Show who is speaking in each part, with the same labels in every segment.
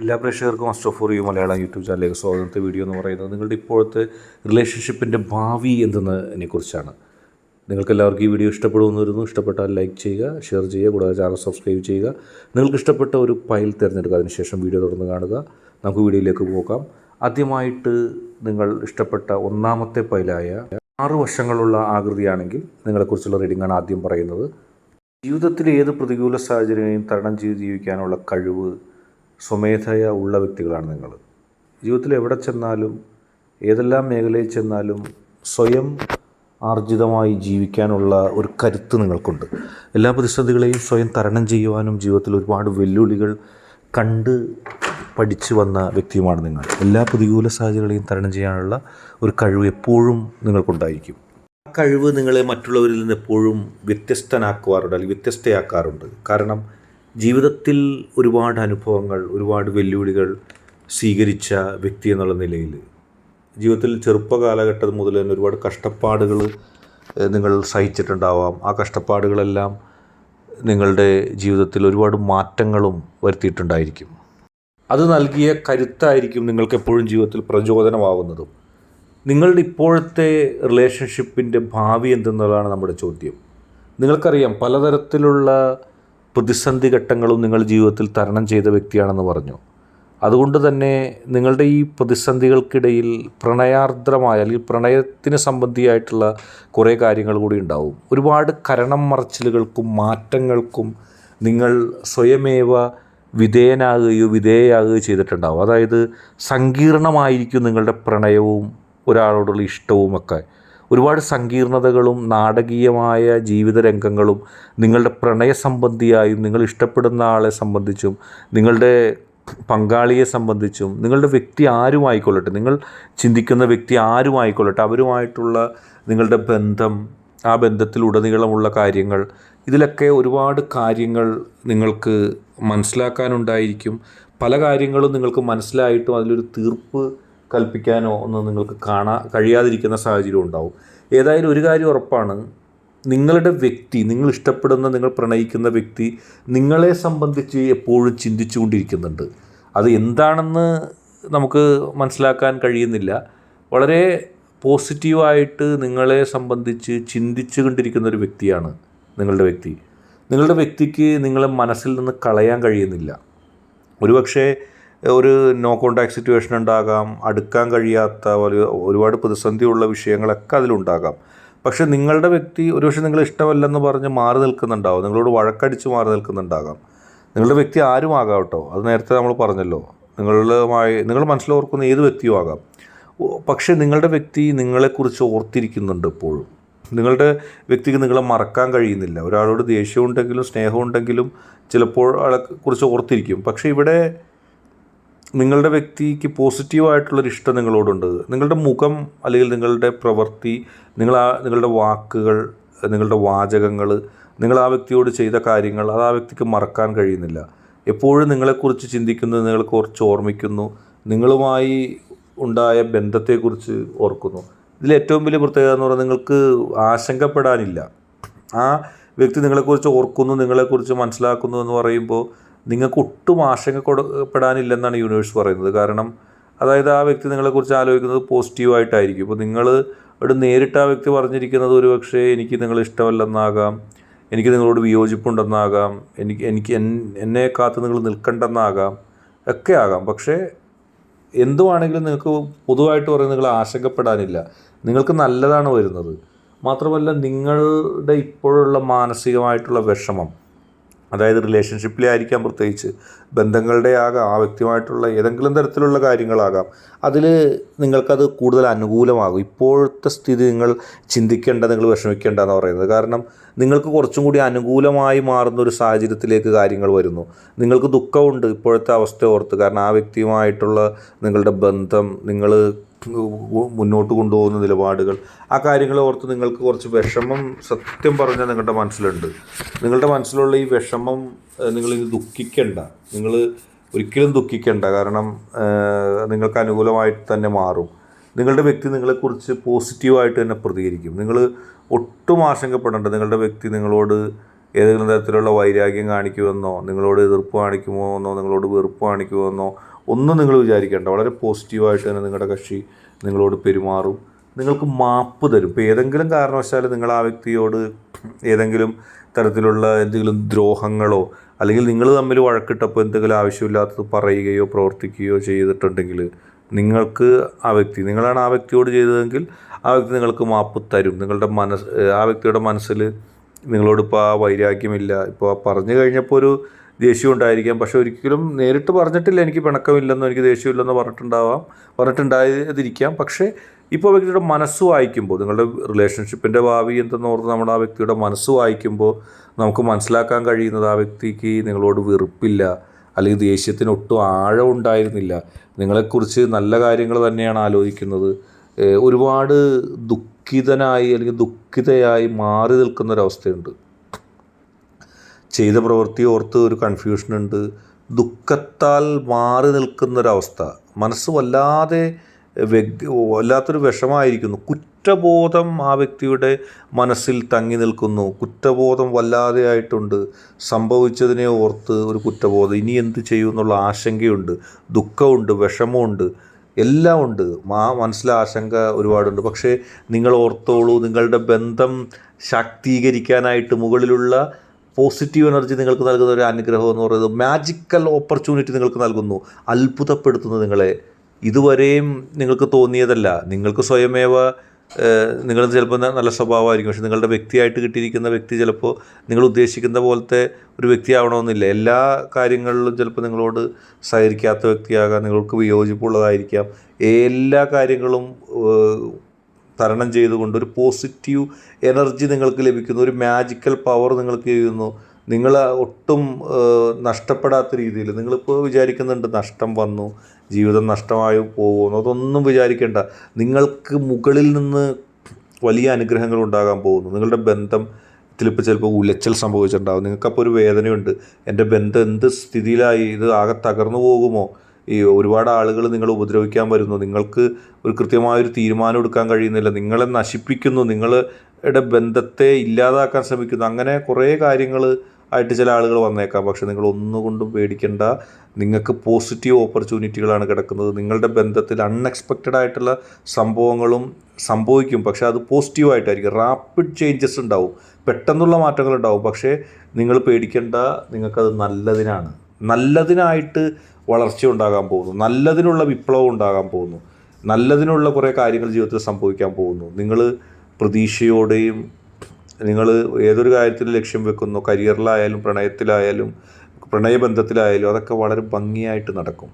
Speaker 1: എല്ലാ പ്രേക്ഷകർക്കും Astro for you Malayalam YouTube ചാനലിലേക്ക് സ്വാഗതത്തെ വീഡിയോ എന്ന് പറയുന്നത് നിങ്ങളുടെ ഇപ്പോഴത്തെ റിലേഷൻഷിപ്പിന്റെ ഭാവി എന്തെന്നതിനെ കുറിച്ചാണ് നിങ്ങൾക്ക് എല്ലാവർക്കും ഈ വീഡിയോ ഇഷ്ടപ്പെടുമെന്ന് വരുന്നു ഇഷ്ടപ്പെട്ടാൽ ലൈക്ക് ചെയ്യുക ഷെയർ ചെയ്യുക കൂടാതെ ചാനൽ സബ്സ്ക്രൈബ് ചെയ്യുക. നിങ്ങൾക്ക് ഇഷ്ടപ്പെട്ട ഒരു ഫയൽ തിരഞ്ഞെടുക്കുക. അതിനുശേഷം വീഡിയോ തുടർന്ന് കാണുക. നമുക്ക് വീഡിയോയിലേക്ക് പോകാം. ആദ്യമായിട്ട് നിങ്ങൾ ഇഷ്ടപ്പെട്ട ഒന്നാമത്തെ ഫയലായ ആറ് വർഷങ്ങളുള്ള ആകൃതിയാണെങ്കിൽ നിങ്ങളെക്കുറിച്ചുള്ള റീഡിംഗാണ് ആദ്യം പറയുന്നത്. ജീവിതത്തിൽ ഏത് പ്രതികൂല സാഹചര്യങ്ങളെയും തരണം ചെയ്ത് ജീവിക്കാനുള്ള കഴിവ് സ്വമേധയ ഉള്ള വ്യക്തികളാണ് നിങ്ങൾ. ജീവിതത്തിൽ എവിടെ ചെന്നാലും ഏതെല്ലാം മേഖലയിൽ ചെന്നാലും സ്വയം ആർജിതമായി ജീവിക്കാനുള്ള ഒരു കരുത്ത് നിങ്ങൾക്കുണ്ട്. എല്ലാ പ്രതിസന്ധികളെയും സ്വയം തരണം ചെയ്യുവാനും ജീവിതത്തിൽ ഒരുപാട് വെല്ലുവിളികൾ കണ്ട് പഠിച്ചു വന്ന വ്യക്തിയുമാണ് നിങ്ങൾ. എല്ലാ പ്രതികൂല സാഹചര്യങ്ങളെയും തരണം ചെയ്യാനുള്ള ഒരു കഴിവ് എപ്പോഴും നിങ്ങൾക്കുണ്ടായിരിക്കും. ആ കഴിവ് നിങ്ങളെ മറ്റുള്ളവരിൽ നിന്ന് എപ്പോഴും വ്യത്യസ്തനാക്കുവാറുണ്ട് അല്ലെങ്കിൽ വ്യത്യസ്തയാക്കാറുണ്ട്. കാരണം ജീവിതത്തിൽ ഒരുപാട് അനുഭവങ്ങൾ ഒരുപാട് വെല്ലുവിളികൾ സ്വീകരിച്ച വ്യക്തി എന്നുള്ള നിലയിൽ ജീവിതത്തിൽ ചെറുപ്പ കാലഘട്ടം മുതൽ തന്നെ ഒരുപാട് കഷ്ടപ്പാടുകൾ നിങ്ങൾ സഹിച്ചിട്ടുണ്ടാവാം. ആ കഷ്ടപ്പാടുകളെല്ലാം നിങ്ങളുടെ ജീവിതത്തിൽ ഒരുപാട് മാറ്റങ്ങളും വരുത്തിയിട്ടുണ്ടായിരിക്കും. അത് നൽകിയ കരുത്തായിരിക്കും നിങ്ങൾക്ക് എപ്പോഴും ജീവിതത്തിൽ പ്രചോദനമാവുന്നതും. നിങ്ങളുടെ ഇപ്പോഴത്തെ റിലേഷൻഷിപ്പിന്റെ ഭാവി എന്തെന്നുള്ളതാണ് നമ്മുടെ ചോദ്യം. നിങ്ങൾക്കറിയാം പലതരത്തിലുള്ള പ്രതിസന്ധി ഘട്ടങ്ങളും നിങ്ങൾ ജീവിതത്തിൽ തരണം ചെയ്ത വ്യക്തിയാണെന്ന് പറഞ്ഞു. അതുകൊണ്ട് തന്നെ നിങ്ങളുടെ ഈ പ്രതിസന്ധികൾക്കിടയിൽ പ്രണയാർദ്രമായ അല്ലെങ്കിൽ പ്രണയത്തിന് സംബന്ധിയായിട്ടുള്ള കുറേ കാര്യങ്ങൾ കൂടി ഉണ്ടാവും. ഒരുപാട് കരണം മറച്ചിലുകൾക്കും മാറ്റങ്ങൾക്കും നിങ്ങൾ സ്വയമേവ വിധേയനാകുകയോ വിധേയയാകുകയോ ചെയ്തിട്ടുണ്ടാവും. അതായത് സങ്കീർണമായിരിക്കും നിങ്ങളുടെ പ്രണയവും ഒരാളോടുള്ള ഇഷ്ടവുമൊക്കെ. ഒരുപാട് സങ്കീർണതകളും നാടകീയമായ ജീവിത രംഗങ്ങളും നിങ്ങളുടെ പ്രണയ സംബന്ധിയായും നിങ്ങൾ ഇഷ്ടപ്പെടുന്ന ആളെ സംബന്ധിച്ചും നിങ്ങളുടെ പങ്കാളിയെ സംബന്ധിച്ചും നിങ്ങളുടെ വ്യക്തി ആരുമായിക്കൊള്ളട്ടെ നിങ്ങൾ ചിന്തിക്കുന്ന വ്യക്തി ആരുമായിക്കൊള്ളട്ടെ അവരുമായിട്ടുള്ള നിങ്ങളുടെ ബന്ധം ആ ബന്ധത്തിൽ ബന്ധത്തിലുടനീളമുള്ള കാര്യങ്ങൾ ഇതിലൊക്കെ ഒരുപാട് കാര്യങ്ങൾ നിങ്ങൾക്ക് മനസ്സിലാക്കാനുണ്ടായിരിക്കും. പല കാര്യങ്ങളും നിങ്ങൾക്ക് മനസ്സിലായിട്ടും അതിലൊരു തീർപ്പ് കൽപ്പിക്കാനോ ഒന്നും നിങ്ങൾക്ക് കാണാ കഴിയാതിരിക്കുന്ന സാഹചര്യം ഉണ്ടാവും. ഏതായാലും ഒരു കാര്യം ഉറപ്പാണ്. നിങ്ങളുടെ വ്യക്തി നിങ്ങൾ ഇഷ്ടപ്പെടുന്ന നിങ്ങൾ പ്രണയിക്കുന്ന വ്യക്തി നിങ്ങളെ സംബന്ധിച്ച് എപ്പോഴും ചിന്തിച്ചുകൊണ്ടിരിക്കുന്നുണ്ട്. അത് എന്താണെന്ന് നമുക്ക് മനസ്സിലാക്കാൻ കഴിയുന്നില്ല. വളരെ പോസിറ്റീവായിട്ട് നിങ്ങളെ സംബന്ധിച്ച് ചിന്തിച്ചു കൊണ്ടിരിക്കുന്ന ഒരു വ്യക്തിയാണ് നിങ്ങളുടെ വ്യക്തി. നിങ്ങളുടെ വ്യക്തിക്ക് നിങ്ങളെ മനസ്സിൽ നിന്ന് കളയാൻ കഴിയുന്നില്ല. ഒരുപക്ഷെ ഒരു നോ കോണ്ടാക്ട് സിറ്റുവേഷൻ ഉണ്ടാകാം അടുക്കാൻ കഴിയാത്ത ഒരു ഒരുപാട് പ്രതിസന്ധിയുള്ള വിഷയങ്ങളൊക്കെ അതിലുണ്ടാകാം. പക്ഷെ നിങ്ങളുടെ വ്യക്തി ഒരുപക്ഷെ നിങ്ങൾ ഇഷ്ടമല്ലെന്ന് പറഞ്ഞ് മാറി നിൽക്കുന്നുണ്ടാവും. നിങ്ങളോട് വഴക്കടിച്ച് മാറി നിൽക്കുന്നുണ്ടാകാം. നിങ്ങളുടെ വ്യക്തി ആരും ആകാം കേട്ടോ അത് നേരത്തെ നമ്മൾ പറഞ്ഞല്ലോ. നിങ്ങളുമായി നിങ്ങൾ മനസ്സിലോർക്കുന്ന ഏത് വ്യക്തിയും ആകാം. പക്ഷേ നിങ്ങളുടെ വ്യക്തി നിങ്ങളെക്കുറിച്ച് ഓർത്തിരിക്കുന്നുണ്ട് ഇപ്പോഴും നിങ്ങളുടെ വ്യക്തിക്ക് നിങ്ങളെ മറക്കാൻ കഴിയുന്നില്ല. ഒരാളോട് ദേഷ്യമുണ്ടെങ്കിലും സ്നേഹമുണ്ടെങ്കിലും ചിലപ്പോൾ ആളെ കുറിച്ച് ഓർത്തിരിക്കും. പക്ഷേ ഇവിടെ നിങ്ങളുടെ വ്യക്തിക്ക് പോസിറ്റീവായിട്ടുള്ളൊരു ഇഷ്ടം നിങ്ങളോടുണ്ട്. നിങ്ങളുടെ മുഖം അല്ലെങ്കിൽ നിങ്ങളുടെ പ്രവൃത്തി നിങ്ങൾ ആ നിങ്ങളുടെ വാക്കുകൾ നിങ്ങളുടെ വാചകങ്ങൾ നിങ്ങൾ ആ വ്യക്തിയോട് ചെയ്ത കാര്യങ്ങൾ അത് ആ വ്യക്തിക്ക് മറക്കാൻ കഴിയുന്നില്ല. എപ്പോഴും നിങ്ങളെക്കുറിച്ച് ചിന്തിക്കുന്നത് നിങ്ങൾ കുറച്ച് ഓർമ്മിക്കുന്നു. നിങ്ങളുമായി ഉണ്ടായ ബന്ധത്തെക്കുറിച്ച് ഓർക്കുന്നു. ഇതിൽ ഏറ്റവും വലിയ പ്രത്യേകത എന്ന് പറഞ്ഞാൽ നിങ്ങൾക്ക് ആശങ്കപ്പെടാനില്ല. ആ വ്യക്തി നിങ്ങളെക്കുറിച്ച് ഓർക്കുന്നു നിങ്ങളെക്കുറിച്ച് മനസ്സിലാക്കുന്നു എന്ന് പറയുമ്പോൾ നിങ്ങൾക്ക് ഒട്ടും ആശങ്കപ്പെടാനില്ലെന്നാണ് യൂണിവേഴ്സ് പറയുന്നത്. കാരണം അതായത് ആ വ്യക്തി നിങ്ങളെക്കുറിച്ച് ആലോചിക്കുന്നത് പോസിറ്റീവായിട്ടായിരിക്കും ഇപ്പോൾ നിങ്ങൾ ഇവിടെ നേരിട്ട് ആ വ്യക്തി പറഞ്ഞിരിക്കുന്നത് ഒരു പക്ഷേ എനിക്ക് നിങ്ങളെ ഇഷ്ടമല്ലെന്നാകാം. എനിക്ക് നിങ്ങളോട് വിയോജിപ്പുണ്ടെന്നാകാം. എനിക്ക് എനിക്ക് എന്നെ കാത്ത് നിങ്ങൾ നിൽക്കണ്ടെന്നാകാം. ഒക്കെ ആകാം. പക്ഷേ എന്തുവാണെങ്കിലും നിങ്ങൾക്ക് പൊതുവായിട്ട് പറയുന്നത് നിങ്ങൾ ആശങ്കപ്പെടാനില്ല. നിങ്ങൾക്ക് നല്ലതാണ് വരുന്നത്. മാത്രമല്ല നിങ്ങളുടെ ഇപ്പോഴുള്ള മാനസികമായിട്ടുള്ള വിഷമം അതായത് റിലേഷൻഷിപ്പിലെ ആയിരിക്കാം പ്രത്യേകിച്ച്. ബന്ധങ്ങളുടെ ആകാം ആ വ്യക്തിയുമായിട്ടുള്ള ഏതെങ്കിലും തരത്തിലുള്ള കാര്യങ്ങളാകാം. അതിൽ നിങ്ങൾക്കത് കൂടുതൽ അനുകൂലമാകും. ഇപ്പോഴത്തെ സ്ഥിതി നിങ്ങൾ ചിന്തിക്കേണ്ട നിങ്ങൾ വിഷമിക്കേണ്ട എന്ന് പറയുന്നത്. കാരണം നിങ്ങൾക്ക് കുറച്ചും കൂടി അനുകൂലമായി മാറുന്ന ഒരു സാഹചര്യത്തിലേക്ക് കാര്യങ്ങൾ വരുന്നു. നിങ്ങൾക്ക് ദുഃഖമുണ്ട് ഇപ്പോഴത്തെ അവസ്ഥ ഓർത്ത്. കാരണം ആ വ്യക്തിയുമായിട്ടുള്ള നിങ്ങളുടെ ബന്ധം നിങ്ങൾ മുന്നോട്ട് കൊണ്ടുപോകുന്ന നിലപാടുകൾ. ആ കാര്യങ്ങൾ ഓർത്ത് നിങ്ങൾക്ക് കുറച്ച് വിഷമം സത്യം പറഞ്ഞാൽ നിങ്ങളുടെ മനസ്സിലുണ്ട്. നിങ്ങളുടെ മനസ്സിലുള്ള ഈ വിഷമം നിങ്ങളിത് ദുഃഖിക്കേണ്ട. നിങ്ങൾ ഒരിക്കലും ദുഃഖിക്കേണ്ട. കാരണം നിങ്ങൾക്ക് അനുകൂലമായിട്ട് തന്നെ മാറും. നിങ്ങളുടെ വ്യക്തി നിങ്ങളെക്കുറിച്ച് പോസിറ്റീവായിട്ട് തന്നെ പ്രതികരിക്കും. നിങ്ങൾ ഒട്ടും ആശങ്കപ്പെടേണ്ട. നിങ്ങളുടെ വ്യക്തി നിങ്ങളോട് ഏതെങ്കിലും തരത്തിലുള്ള വൈരാഗ്യം കാണിക്കുമെന്നോ നിങ്ങളോട് എതിർപ്പ് കാണിക്കുമോ എന്നോ നിങ്ങളോട് വെറുപ്പ് കാണിക്കുമോ എന്നോ ഒന്നും നിങ്ങൾ വിചാരിക്കേണ്ട. വളരെ പോസിറ്റീവായിട്ട് തന്നെ നിങ്ങളുടെ കക്ഷി നിങ്ങളോട് പെരുമാറും. നിങ്ങൾക്ക് മാപ്പ് തരും. ഇപ്പോൾ ഏതെങ്കിലും കാരണവശാൽ നിങ്ങൾ ആ വ്യക്തിയോട് ഏതെങ്കിലും തരത്തിലുള്ള എന്തെങ്കിലും ദ്രോഹങ്ങളോ അല്ലെങ്കിൽ നിങ്ങൾ തമ്മിൽ വഴക്കിട്ടപ്പോൾ എന്തെങ്കിലും ആവശ്യമില്ലാത്തത് പറയുകയോ പ്രവർത്തിക്കുകയോ ചെയ്തിട്ടുണ്ടെങ്കിൽ നിങ്ങൾക്ക് ആ വ്യക്തി നിങ്ങളാണ് ആ വ്യക്തിയോട് ചെയ്തതെങ്കിൽ ആ വ്യക്തി നിങ്ങൾക്ക് മാപ്പ് തരും. നിങ്ങളുടെ മനസ്സ് ആ വ്യക്തിയുടെ മനസ്സിൽ നിങ്ങളോടിപ്പോൾ ആ വൈരാഗ്യമില്ല. ഇപ്പോൾ പറഞ്ഞു കഴിഞ്ഞപ്പോൾ ഒരു ദേഷ്യം ഉണ്ടായിരിക്കാം പക്ഷെ ഒരിക്കലും നേരിട്ട് പറഞ്ഞിട്ടില്ല എനിക്ക് പിണക്കമില്ലെന്നോ എനിക്ക് ദേഷ്യമില്ലെന്നോ പറഞ്ഞിട്ടുണ്ടാവാം പറഞ്ഞിട്ടുണ്ടായതിരിക്കാം. പക്ഷേ ഇപ്പോൾ വ്യക്തിയുടെ മനസ്സ് വായിക്കുമ്പോൾ നിങ്ങളുടെ റിലേഷൻഷിപ്പിന്റെ ഭാവി എന്തെന്നോർത്ത് നമ്മൾ ആ വ്യക്തിയുടെ മനസ്സ് വായിക്കുമ്പോൾ നമുക്ക് മനസ്സിലാക്കാൻ കഴിയുന്നത് ആ വ്യക്തിക്ക് നിങ്ങളോട് വെറുപ്പില്ല അല്ലെങ്കിൽ ദേഷ്യത്തിന് ഒട്ടും ആഴം ഉണ്ടായിരുന്നില്ല. നിങ്ങളെക്കുറിച്ച് നല്ല കാര്യങ്ങൾ തന്നെയാണ് ആലോചിക്കുന്നത്. ഒരുപാട് ദുഃഖിതനായി അല്ലെങ്കിൽ ദുഃഖിതയായി മാറി നിൽക്കുന്ന ഒരവസ്ഥയുണ്ട് ചെയ്ത പ്രവൃത്തി ഓർത്ത് ഒരു കൺഫ്യൂഷനുണ്ട് ദുഃഖത്താൽ മാറി നിൽക്കുന്നൊരവസ്ഥ. മനസ്സ് വല്ലാതെ വ്യക്തി വല്ലാത്തൊരു വിഷമായിരിക്കുന്നു കുറ്റബോധം ആ വ്യക്തിയുടെ മനസ്സിൽ തങ്ങി നിൽക്കുന്നു. കുറ്റബോധം വല്ലാതെ ആയിട്ടുണ്ട്. സംഭവിച്ചതിനെ ഓർത്ത് ഒരു കുറ്റബോധം. ഇനി എന്ത് ചെയ്യും എന്നുള്ള ആശങ്കയുണ്ട്. ദുഃഖമുണ്ട് വിഷമമുണ്ട്. എല്ലാം ഉണ്ട്. ആ മനസ്സിലെ ആശങ്ക ഒരുപാടുണ്ട്. പക്ഷേ നിങ്ങൾ ഓർത്തോളൂ നിങ്ങളുടെ ബന്ധം ശാക്തീകരിക്കാനായിട്ട് മുകളിലുള്ള പോസിറ്റീവ് എനർജി നിങ്ങൾക്ക് നൽകുന്ന ഒരു അനുഗ്രഹം എന്ന് പറയുന്നത് മാജിക്കൽ ഓപ്പർച്യൂണിറ്റി നിങ്ങൾക്ക് നൽകുന്നു. അത്ഭുതപ്പെടുത്തുന്നു നിങ്ങളെ. ഇതുവരെയും നിങ്ങൾക്ക് തോന്നിയതല്ല. നിങ്ങൾക്ക് സ്വയമേവ നിങ്ങൾ ചിലപ്പോൾ നല്ല സ്വഭാവമായിരിക്കും. പക്ഷെ നിങ്ങളുടെ വ്യക്തിയായിട്ട് കിട്ടിയിരിക്കുന്ന വ്യക്തി ചിലപ്പോൾ നിങ്ങൾ ഉദ്ദേശിക്കുന്ന പോലത്തെ ഒരു വ്യക്തിയാവണമെന്നില്ല. എല്ലാ കാര്യങ്ങളിലും ചിലപ്പോൾ നിങ്ങളോട് സഹകരിക്കാത്ത വ്യക്തിയാകാം. നിങ്ങൾക്ക് വിയോജിപ്പുള്ളതായിരിക്കാം. എല്ലാ കാര്യങ്ങളും തരണം ചെയ്തുകൊണ്ട് ഒരു പോസിറ്റീവ് എനർജി നിങ്ങൾക്ക് ലഭിക്കുന്നു ഒരു മാജിക്കൽ പവർ നിങ്ങൾക്ക് ചെയ്യുന്നു നിങ്ങൾ ഒട്ടും നഷ്ടപ്പെടാത്ത രീതിയിൽ നിങ്ങളിപ്പോൾ വിചാരിക്കുന്നുണ്ട് നഷ്ടം വന്നു ജീവിതം നഷ്ടമായി പോകുന്നു അതൊന്നും വിചാരിക്കേണ്ട. നിങ്ങൾക്ക് മുകളിൽ നിന്ന് വലിയ അനുഗ്രഹങ്ങൾ ഉണ്ടാകാൻ പോകുന്നു. നിങ്ങളുടെ ബന്ധം ത്തിലിപ്പോൾ ചിലപ്പോൾ ഉലച്ചൽ സംഭവിച്ചിട്ടുണ്ടാകും നിങ്ങൾക്കപ്പോൾ ഒരു വേദനയുണ്ട്. എന്റെ ബന്ധം എന്ത് സ്ഥിതിയിലായി? ഇത് ആകെ തകർന്നു പോകുമോ? ഈ ഒരുപാട് ആളുകൾ നിങ്ങൾ ഉപദ്രവിക്കാൻ വരുന്നു. നിങ്ങൾക്ക് ഒരു കൃത്യമായൊരു തീരുമാനം എടുക്കാൻ കഴിയുന്നില്ല. നിങ്ങളെ നശിപ്പിക്കുന്നു. നിങ്ങളുടെ ബന്ധത്തെ ഇല്ലാതാക്കാൻ ശ്രമിക്കുന്നു. അങ്ങനെ കുറേ കാര്യങ്ങൾ ആയിട്ട് ചില ആളുകൾ വന്നേക്കാം. പക്ഷെ നിങ്ങൾ ഒന്നുകൊണ്ടും പേടിക്കേണ്ട. നിങ്ങൾക്ക് പോസിറ്റീവ് ഓപ്പർച്യൂണിറ്റികളാണ് കിടക്കുന്നത്. നിങ്ങളുടെ ബന്ധത്തിൽ അൺഎക്സ്പെക്റ്റഡ് ആയിട്ടുള്ള സംഭവങ്ങളും സംഭവിക്കും. പക്ഷെ അത് പോസിറ്റീവായിട്ടായിരിക്കും. റാപ്പിഡ് ചേഞ്ചസ് ഉണ്ടാവും. പെട്ടെന്നുള്ള മാറ്റങ്ങൾ ഉണ്ടാവും പക്ഷേ നിങ്ങൾ പേടിക്കേണ്ട. നിങ്ങൾക്കത് നല്ലതിനാണ്. നല്ലതിനായിട്ട് വളർച്ച ഉണ്ടാകാൻ പോകുന്നു. നല്ലതിനുള്ള വിപ്ലവം ഉണ്ടാകാൻ പോകുന്നു. നല്ലതിനുള്ള കുറേ കാര്യങ്ങൾ ജീവിതത്തിൽ സംഭവിക്കാൻ പോകുന്നു. നിങ്ങൾ പ്രതീക്ഷയോടെയും നിങ്ങൾ ഏതൊരു കാര്യത്തിൽ ലക്ഷ്യം വെക്കുന്നു കരിയറിലായാലും പ്രണയത്തിലായാലും പ്രണയബന്ധത്തിലായാലും അതൊക്കെ വളരെ ഭംഗിയായിട്ട് നടക്കും.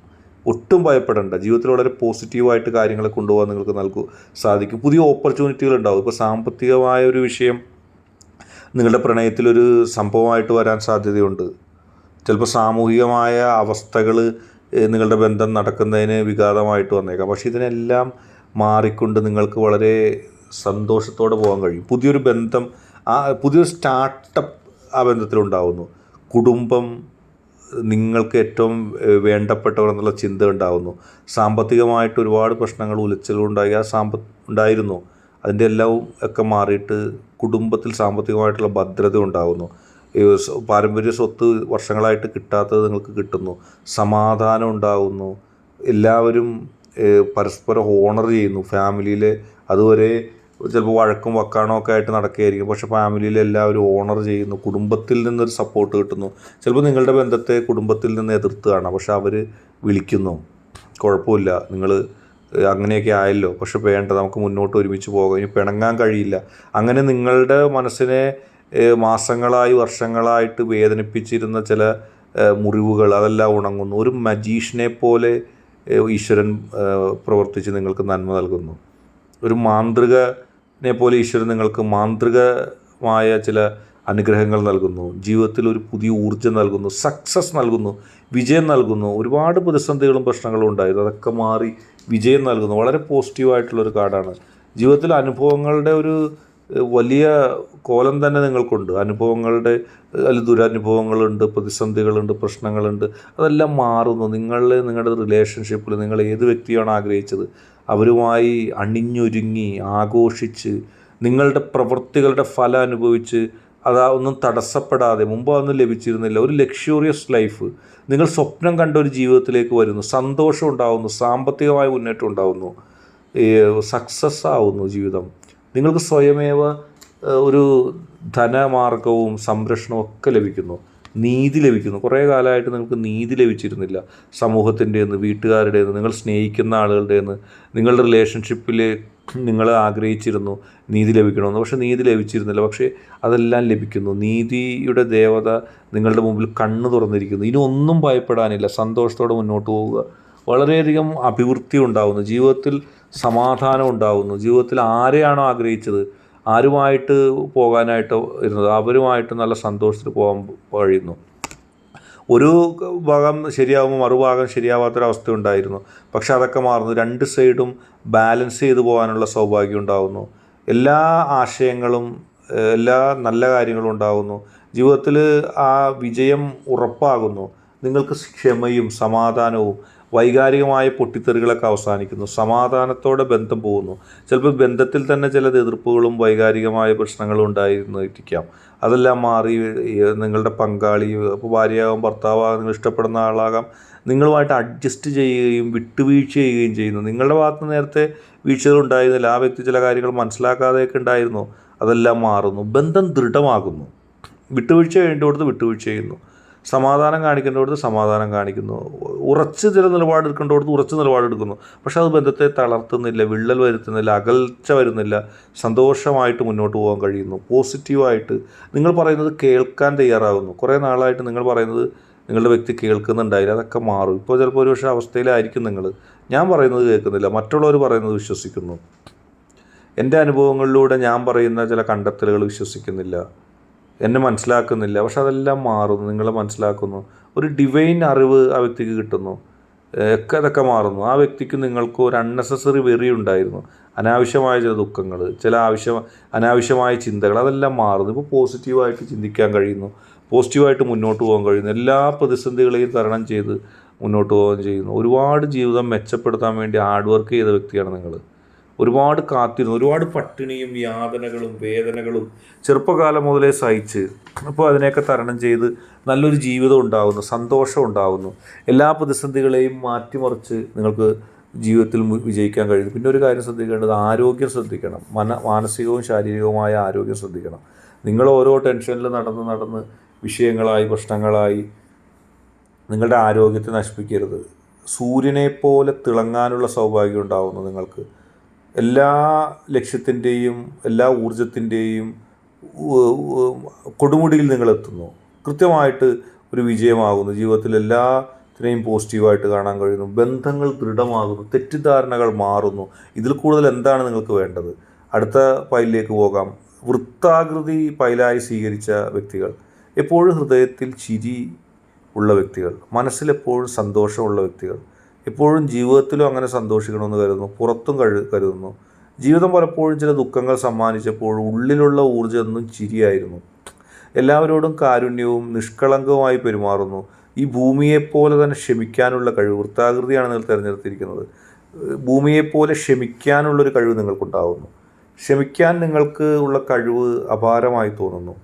Speaker 1: ഒട്ടും ഭയപ്പെടേണ്ട. ജീവിതത്തിൽ വളരെ പോസിറ്റീവായിട്ട് കാര്യങ്ങളെ കൊണ്ടുപോകാൻ നിങ്ങൾക്ക് നൽകും സാധിക്കും. പുതിയ ഓപ്പർച്യൂണിറ്റികൾ ഉണ്ടാകും ഇപ്പോൾ സാമ്പത്തികമായ ഒരു വിഷയം നിങ്ങളുടെ പ്രണയത്തിലൊരു സംഭവമായിട്ട് വരാൻ സാധ്യതയുണ്ട്. ചിലപ്പോൾ സാമൂഹികമായ അവസ്ഥകൾ നിങ്ങളുടെ ബന്ധം നടക്കുന്നതിന് വിഘാതമായിട്ട് വന്നേക്കാം. പക്ഷേ ഇതിനെല്ലാം മാറിക്കൊണ്ട് നിങ്ങൾക്ക് വളരെ സന്തോഷത്തോടെ പോകാൻ കഴിയും. പുതിയൊരു ബന്ധം ആ പുതിയൊരു സ്റ്റാർട്ടപ്പ് ആ ബന്ധത്തിലുണ്ടാവുന്നു. കുടുംബം നിങ്ങൾക്ക് ഏറ്റവും വേണ്ടപ്പെട്ടവർ എന്നുള്ള ചിന്ത ഉണ്ടാവുന്നു. സാമ്പത്തികമായിട്ട് ഒരുപാട് പ്രശ്നങ്ങൾ ഉലച്ചിലുണ്ടായി ആ സാമ്പ ഉണ്ടായിരുന്നു. അതിന്റെ എല്ലാം ഒക്കെ മാറിയിട്ട് കുടുംബത്തിൽ സാമ്പത്തികമായിട്ടുള്ള ഭദ്രത ഉണ്ടാകുന്നു പാരമ്പര്യ സ്വത്ത് വർഷങ്ങളായിട്ട് കിട്ടാത്തത് നിങ്ങൾക്ക് കിട്ടുന്നു. സമാധാനം ഉണ്ടാകുന്നു. എല്ലാവരും പരസ്പരം ഓണർ ചെയ്യുന്നു. ഫാമിലിയിൽ അതുവരെ ചിലപ്പോൾ വഴക്കും വക്കാണോ ഒക്കെ ആയിട്ട് നടക്കുകയായിരിക്കും. പക്ഷേ ഫാമിലിയിൽ എല്ലാവരും ഓണർ ചെയ്യുന്നു. കുടുംബത്തിൽ നിന്നൊരു സപ്പോർട്ട് കിട്ടുന്നു. ചിലപ്പോൾ നിങ്ങളുടെ ബന്ധത്തെ കുടുംബത്തിൽ നിന്ന് എതിർത്ത് കാണാം. പക്ഷെ അവർ വിളിക്കുന്നു. കുഴപ്പമില്ല. നിങ്ങൾ അങ്ങനെയൊക്കെ ആയല്ലോ. പക്ഷെ വേണ്ട നമുക്ക് മുന്നോട്ട് ഒരുമിച്ച് പോകാം. ഇനി പിണങ്ങാൻ കഴിയില്ല. അങ്ങനെ നിങ്ങളുടെ മനസ്സിനെ മാസങ്ങളായി വർഷങ്ങളായിട്ട് വേദനിപ്പിച്ചിരുന്ന ചില മുറിവുകൾ അതെല്ലാം ഉണങ്ങുന്നു. ഒരു മജീഷിനെ പോലെ ഈശ്വരൻ പ്രവർത്തിച്ച് നിങ്ങൾക്ക് നന്മ നൽകുന്നു. ഒരു മാന്ത്രികനെ പോലെ ഈശ്വരൻ നിങ്ങൾക്ക് മാന്ത്രികമായ ചില അനുഗ്രഹങ്ങൾ നൽകുന്നു. ജീവിതത്തിൽ ഒരു പുതിയ ഊർജം നൽകുന്നു. സക്സസ് നൽകുന്നു. വിജയം നൽകുന്നു. ഒരുപാട് പ്രതിസന്ധികളും പ്രശ്നങ്ങളും ഉണ്ടായിരുന്നു. അതൊക്കെ മാറി വിജയം നൽകുന്നു. വളരെ പോസിറ്റീവായിട്ടുള്ളൊരു കാർഡാണ്. ജീവിതത്തിൽ അനുഭവങ്ങളുടെ ഒരു വലിയ കോലം തന്നെ നിങ്ങൾക്കുണ്ട്. അനുഭവങ്ങളുടെ അതിൽ ദുരനുഭവങ്ങളുണ്ട് പ്രതിസന്ധികളുണ്ട് പ്രശ്നങ്ങളുണ്ട്. അതെല്ലാം മാറുന്നു. നിങ്ങൾ നിങ്ങളുടെ റിലേഷൻഷിപ്പിൽ നിങ്ങൾ ഏത് വ്യക്തിയാണ് ആഗ്രഹിച്ചത്? അവരുമായി അണിഞ്ഞൊരുങ്ങി ആഘോഷിച്ച് നിങ്ങളുടെ പ്രവൃത്തികളുടെ ഫലം അനുഭവിച്ച് അതാ ഒന്നും തടസ്സപ്പെടാതെ മുമ്പ് അതൊന്നും ലഭിച്ചിരുന്നില്ല. ഒരു ലക്ഷൂറിയസ് ലൈഫ് നിങ്ങൾ സ്വപ്നം കണ്ട ഒരു ജീവിതത്തിലേക്ക് വരുന്നു. സന്തോഷം ഉണ്ടാവുന്നു. സാമ്പത്തികമായ മുന്നേറ്റം ഉണ്ടാവുന്നു. സക്സസ് ആവുന്നു ജീവിതം. നിങ്ങൾക്ക് സ്വയമേവ ഒരു ധനമാർഗവും സംരക്ഷണവും ഒക്കെ ലഭിക്കുന്നു. നീതി ലഭിക്കുന്നു. കുറേ കാലമായിട്ട് നിങ്ങൾക്ക് നീതി ലഭിച്ചിരുന്നില്ല. സമൂഹത്തിന്റെ നിന്ന് വീട്ടുകാരുടെ നിന്ന് നിങ്ങൾ സ്നേഹിക്കുന്ന ആളുകളുടെ നിന്ന് നിങ്ങളുടെ റിലേഷൻഷിപ്പിൽ നിങ്ങൾ ആഗ്രഹിച്ചിരുന്നു നീതി ലഭിക്കണമെന്ന്. പക്ഷേ നീതി ലഭിച്ചിരുന്നില്ല. പക്ഷേ അതെല്ലാം ലഭിക്കുന്നു. നീതിയുടെ ദേവത നിങ്ങളുടെ മുമ്പിൽ കണ്ണു തുറന്നിരിക്കുന്നു. ഇനി ഒന്നും ഭയപ്പെടാനില്ല. സന്തോഷത്തോടെ മുന്നോട്ട് പോവുക. വളരെയധികം അഭിവൃദ്ധി ഉണ്ടാകുന്നു ജീവിതത്തിൽ സമാധാനം ഉണ്ടാകുന്നു ജീവിതത്തിൽ ആരെയാണോ ആഗ്രഹിച്ചത് ആരുമായിട്ട് പോകാനായിട്ട് ഇരുന്നത് അവരുമായിട്ട് നല്ല സന്തോഷത്തിൽ പോകാൻ കഴിയുന്നു ഒരു ഭാഗം ശരിയാകുമ്പോൾ മറുഭാഗം ശരിയാവാത്തൊരവസ്ഥ ഉണ്ടായിരുന്നു. പക്ഷെ അതൊക്കെ മാറുന്നു. രണ്ട് സൈഡും ബാലൻസ് ചെയ്ത് പോകാനുള്ള സൗഭാഗ്യം ഉണ്ടാകുന്നു എല്ലാ ആശയങ്ങളും എല്ലാ നല്ല കാര്യങ്ങളും ഉണ്ടാകുന്നു ജീവിതത്തിൽ ആ വിജയം ഉറപ്പാകുന്നു. നിങ്ങൾക്ക് ക്ഷമയും സമാധാനവും വൈകാരികമായ പൊട്ടിത്തെറികളൊക്കെ അവസാനിക്കുന്നു. സമാധാനത്തോടെ ബന്ധം പോകുന്നു. ചിലപ്പോൾ ബന്ധത്തിൽ തന്നെ ചില എതിർപ്പുകളും വൈകാരികമായ പ്രശ്നങ്ങളും ഉണ്ടായിരുന്നിരിക്കാം അതെല്ലാം മാറി നിങ്ങളുടെ പങ്കാളി ഇപ്പോൾ ഭാര്യയാകാം നിങ്ങൾ ഇഷ്ടപ്പെടുന്ന ആളാകാം നിങ്ങളുമായിട്ട് അഡ്ജസ്റ്റ് ചെയ്യുകയും വിട്ടുവീഴ്ച ചെയ്യുകയും ചെയ്യുന്നു. നിങ്ങളുടെ ഭാഗത്ത് നേരത്തെ വീഴ്ചകൾ ഉണ്ടായിരുന്നില്ല. ആ വ്യക്തി ചില കാര്യങ്ങൾ മനസ്സിലാക്കാതെയൊക്കെ ഉണ്ടായിരുന്നു. അതെല്ലാം മാറുന്നു. ബന്ധം ദൃഢമാകുന്നു. വിട്ടുവീഴ്ച വേണ്ടിയോടത്ത് വിട്ടുവീഴ്ച ചെയ്യുന്നു. സമാധാനം കാണിക്കേണ്ടടുത്ത് സമാധാനം കാണിക്കുന്നു. ഉറച്ച് ചില നിലപാടെടുക്കേണ്ടടുത്ത് ഉറച്ച് നിലപാടെടുക്കുന്നു. പക്ഷെ അത് ബന്ധത്തെ തളർത്തുന്നില്ല വിള്ളൽ വരുത്തുന്നില്ല അകൽച്ച വരുന്നില്ല സന്തോഷമായിട്ട് മുന്നോട്ട് പോകാൻ കഴിയുന്നു. പോസിറ്റീവായിട്ട് നിങ്ങൾ പറയുന്നത് കേൾക്കാൻ തയ്യാറാകുന്നു. കുറേ നാളായിട്ട് നിങ്ങൾ പറയുന്നത് നിങ്ങളുടെ വ്യക്തി കേൾക്കുന്നുണ്ടായില്ല അതൊക്കെ മാറും. ഇപ്പോൾ ചിലപ്പോൾ ഒരു പക്ഷേ അവസ്ഥയിലായിരിക്കും നിങ്ങൾ. ഞാൻ പറയുന്നത് കേൾക്കുന്നില്ല മറ്റുള്ളവർ പറയുന്നത് വിശ്വസിക്കുന്നു. എന്റെ അനുഭവങ്ങളിലൂടെ ഞാൻ പറയുന്ന ചില കണ്ടെത്തലുകൾ വിശ്വസിക്കുന്നില്ല. എന്നെ മനസ്സിലാക്കുന്നില്ല. പക്ഷെ അതെല്ലാം മാറുന്നു. നിങ്ങളെ മനസ്സിലാക്കുന്നു. ഒരു ഡിവൈൻ അറിവ് ആ വ്യക്തിക്ക് കിട്ടുന്നു. ഒക്കെ അതൊക്കെ മാറുന്നു. ആ വ്യക്തിക്ക് നിങ്ങൾക്ക് ഒരു അൺനെസസറി വെറി ഉണ്ടായിരുന്നു. അനാവശ്യമായ ചില ദുഃഖങ്ങൾ ചില ആവശ്യം അനാവശ്യമായ ചിന്തകൾ അതെല്ലാം മാറുന്നു. ഇപ്പോൾ പോസിറ്റീവായിട്ട് ചിന്തിക്കാൻ കഴിയുന്നു. പോസിറ്റീവായിട്ട് മുന്നോട്ട് പോകാൻ കഴിയുന്നു. എല്ലാ പ്രതിസന്ധികളെയും തരണം ചെയ്ത് മുന്നോട്ട് പോകാൻ ചെയ്യുന്നു. ഒരുപാട് ജീവിതം മെച്ചപ്പെടുത്താൻ വേണ്ടി ഹാർഡ് വർക്ക് ചെയ്ത വ്യക്തിയാണ് നിങ്ങൾ. ഒരുപാട് കാത്തിരുന്നു ഒരുപാട് പട്ടിണിയും യാതനകളും വേദനകളും ചെറുപ്പകാലം മുതലേ സഹിച്ച് അപ്പോൾ അതിനെയൊക്കെ തരണം ചെയ്ത് നല്ലൊരു ജീവിതം ഉണ്ടാകുന്നു സന്തോഷം ഉണ്ടാകുന്നു എല്ലാ പ്രതിസന്ധികളെയും മാറ്റിമറിച്ച് നിങ്ങൾക്ക് ജീവിതത്തിൽ വിജയിക്കാൻ കഴിയും പിന്നെ ഒരു കാര്യം ശ്രദ്ധിക്കേണ്ടത് ആരോഗ്യം ശ്രദ്ധിക്കണം. മന മാനസികവും ശാരീരികവുമായ ആരോഗ്യം ശ്രദ്ധിക്കണം. നിങ്ങൾ ഓരോ ടെൻഷനിൽ നടന്ന് നടന്ന് വിഷയങ്ങളായി പ്രശ്നങ്ങളായി നിങ്ങളുടെ ആരോഗ്യത്തെ നശിപ്പിക്കരുത്. സൂര്യനെ പോലെ തിളങ്ങാനുള്ള സൗഭാഗ്യം ഉണ്ടാവുന്നു നിങ്ങൾക്ക്. എല്ലാ ലക്ഷ്യത്തിന്റെയും എല്ലാ ഊർജത്തിന്റെയും കൊടുമുടിയിൽ നിങ്ങളെത്തുന്നു. കൃത്യമായിട്ട് ഒരു വിജയമാകുന്നു. ജീവിതത്തിൽ എല്ലാത്തിനെയും പോസിറ്റീവായിട്ട് കാണാൻ കഴിയുന്നു. ബന്ധങ്ങൾ ദൃഢമാകുന്നു. തെറ്റിദ്ധാരണകൾ മാറുന്നു. ഇതിൽ കൂടുതൽ എന്താണ് നിങ്ങൾക്ക് വേണ്ടത്? അടുത്ത പൈലിലേക്ക് പോകാം. വൃത്താകൃതി പൈലായി സ്വീകരിച്ച വ്യക്തികൾ. എപ്പോഴും ഹൃദയത്തിൽ ചിരി ഉള്ള വ്യക്തികൾ. മനസ്സിലെപ്പോഴും സന്തോഷമുള്ള വ്യക്തികൾ. എപ്പോഴും ജീവിതത്തിലും അങ്ങനെ സന്തോഷിക്കണമെന്ന് കരുതുന്നു. പുറത്തും കഴു കരുതുന്നു. ജീവിതം പലപ്പോഴും ചില ദുഃഖങ്ങൾ സമ്മാനിച്ചപ്പോൾ ഉള്ളിലുള്ള ഊർജം എന്നും ചിരിയായിരുന്നു. എല്ലാവരോടും കാരുണ്യവും നിഷ്കളങ്കവുമായി പെരുമാറുന്നു. ഈ ഭൂമിയെപ്പോലെ തന്നെ ക്ഷമിക്കാനുള്ള കഴിവ് വൃത്താകൃതിയാണ് നിങ്ങൾ തിരഞ്ഞെടുത്തിരിക്കുന്നത്. ഭൂമിയെപ്പോലെ ക്ഷമിക്കാനുള്ളൊരു കഴിവ് നിങ്ങൾക്കുണ്ടാകുന്നു ക്ഷമിക്കാൻ നിങ്ങൾക്ക് ഉള്ള കഴിവ് അപാരമായി തോന്നുന്നു.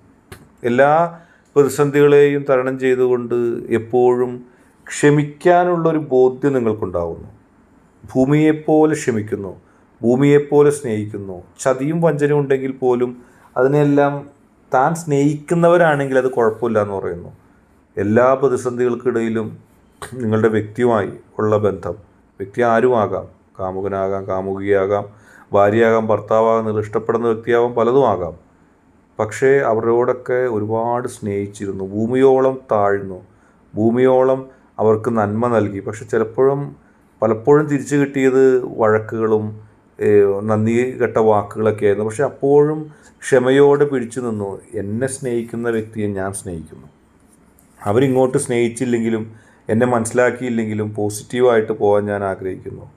Speaker 1: എല്ലാ പ്രതിസന്ധികളെയും തരണം ചെയ്തുകൊണ്ട് എപ്പോഴും ക്ഷമിക്കാനുള്ളൊരു ബോധ്യം നിങ്ങൾക്കുണ്ടാവുന്നു. ഭൂമിയെപ്പോലെ ക്ഷമിക്കുന്നു ഭൂമിയെപ്പോലെ സ്നേഹിക്കുന്നു. ചതിയും വഞ്ചനയും ഉണ്ടെങ്കിൽ പോലും അതിനെല്ലാം താൻ സ്നേഹിക്കുന്നവരാണെങ്കിൽ അത് കുഴപ്പമില്ല എന്ന് പറയുന്നു. എല്ലാ പ്രതിസന്ധികൾക്കിടയിലും നിങ്ങളുടെ വ്യക്തിയുമായി ഉള്ള ബന്ധം വ്യക്തി ആരുമാകാം? കാമുകനാകാം കാമുകിയാകാം ഭാര്യയാകാം ഭർത്താവാകാം നിങ്ങൾ ഇഷ്ടപ്പെടുന്ന വ്യക്തിയാവാം പലതും ആകാം. പക്ഷേ അവരോടൊക്കെ ഒരുപാട് സ്നേഹിച്ചിരുന്നു ഭൂമിയോളം താഴ്ന്നു ഭൂമിയോളം അവർക്ക് നന്മ നൽകി. പക്ഷെ ചിലപ്പോഴും പലപ്പോഴും തിരിച്ചു കിട്ടിയത് വഴക്കുകളും നന്ദി കെട്ട വാക്കുകളൊക്കെ ആയിരുന്നു. പക്ഷെ അപ്പോഴും ക്ഷമയോടെ പിടിച്ചു നിന്നു. എന്നെ സ്നേഹിക്കുന്ന വ്യക്തിയെ ഞാൻ സ്നേഹിക്കുന്നു. അവരിങ്ങോട്ട് സ്നേഹിച്ചില്ലെങ്കിലും എന്നെ മനസ്സിലാക്കിയില്ലെങ്കിലും പോസിറ്റീവായിട്ട് പോകാൻ ഞാൻ ആഗ്രഹിക്കുന്നു.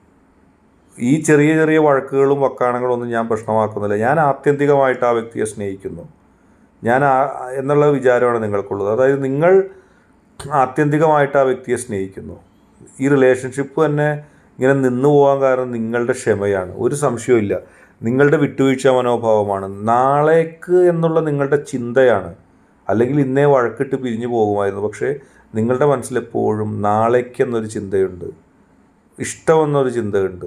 Speaker 1: ഈ ചെറിയ ചെറിയ വഴക്കുകളും വക്കാണങ്ങളും ഒന്നും ഞാൻ പ്രശ്നമാക്കുന്നില്ല. ഞാൻ ആത്യന്തികമായിട്ട് ആ വ്യക്തിയെ സ്നേഹിക്കുന്നു. ഞാൻ എന്നുള്ള വിചാരമാണ് നിങ്ങൾക്കുള്ളത്. അതായത് നിങ്ങൾ ആത്യന്തികമായിട്ട് ആ വ്യക്തിയെ സ്നേഹിക്കുന്നു. ഈ റിലേഷൻഷിപ്പ് തന്നെ ഇങ്ങനെ നിന്നു പോകാൻ കാരണം നിങ്ങളുടെ ക്ഷമയാണ്. ഒരു സംശയവും നിങ്ങളുടെ വിട്ടുവീഴ്ച മനോഭാവമാണ്. നാളേക്ക് എന്നുള്ള നിങ്ങളുടെ ചിന്തയാണ്. അല്ലെങ്കിൽ ഇന്നേ വഴക്കിട്ട് പിരിഞ്ഞു പോകുമായിരുന്നു. പക്ഷേ നിങ്ങളുടെ മനസ്സിലെപ്പോഴും നാളേക്ക് എന്നൊരു ചിന്തയുണ്ട്. ഇഷ്ടമെന്നൊരു ചിന്തയുണ്ട്.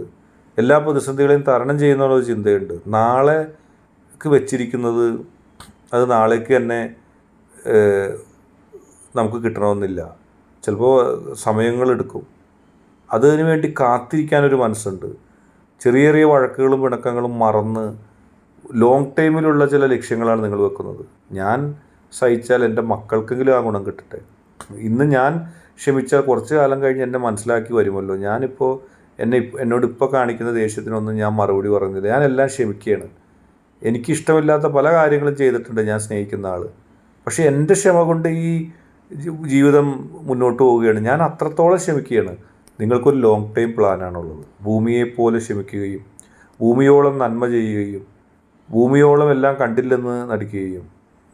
Speaker 1: എല്ലാ പ്രതിസന്ധികളെയും തരണം ചെയ്യുന്നൊരു ചിന്തയുണ്ട്. നാളേക്ക് വെച്ചിരിക്കുന്നത് അത് നാളേക്ക് തന്നെ നമുക്ക് കിട്ടണമെന്നില്ല. ചിലപ്പോൾ സമയങ്ങളെടുക്കും. അതിനു വേണ്ടി കാത്തിരിക്കാനൊരു മനസ്സുണ്ട്. ചെറിയ ചെറിയ വഴക്കുകളും പിണക്കങ്ങളും മറന്ന് ലോങ് ടൈമിലുള്ള ചില ലക്ഷ്യങ്ങളാണ് നിങ്ങൾ വെക്കുന്നത്. ഞാൻ സഹിച്ചാൽ എന്റെ മക്കൾക്കെങ്കിലും ആ ഗുണം കിട്ടട്ടെ. ഇന്ന് ഞാൻ ക്ഷമിച്ചാൽ കുറച്ച് കാലം കഴിഞ്ഞ് എന്നെ മനസ്സിലാക്കി വരുമല്ലോ. ഞാനിപ്പോൾ എന്നെ എന്നോട് ഇപ്പോൾ കാണിക്കുന്ന ദേഷ്യത്തിനൊന്നും ഞാൻ മറുപടി പറഞ്ഞില്ല. ഞാനെല്ലാം ക്ഷമിക്കുകയാണ്. എനിക്കിഷ്ടമില്ലാത്ത പല കാര്യങ്ങളും ചെയ്തിട്ടുണ്ട് ഞാൻ സ്നേഹിക്കുന്ന ആൾ പക്ഷേ എന്റെ ക്ഷമ കൊണ്ട് ഈ ജീവിതം മുന്നോട്ട് പോവുകയാണ്. ഞാൻ അത്രത്തോളം ക്ഷമിക്കുകയാണ്. നിങ്ങൾക്കൊരു ലോങ് ടൈം പ്ലാനാണുള്ളത് ഭൂമിയെപ്പോലെ ക്ഷമിക്കുകയും ഭൂമിയോളം നന്മ ചെയ്യുകയും ഭൂമിയോളം എല്ലാം കണ്ടില്ലെന്ന് നടിക്കുകയും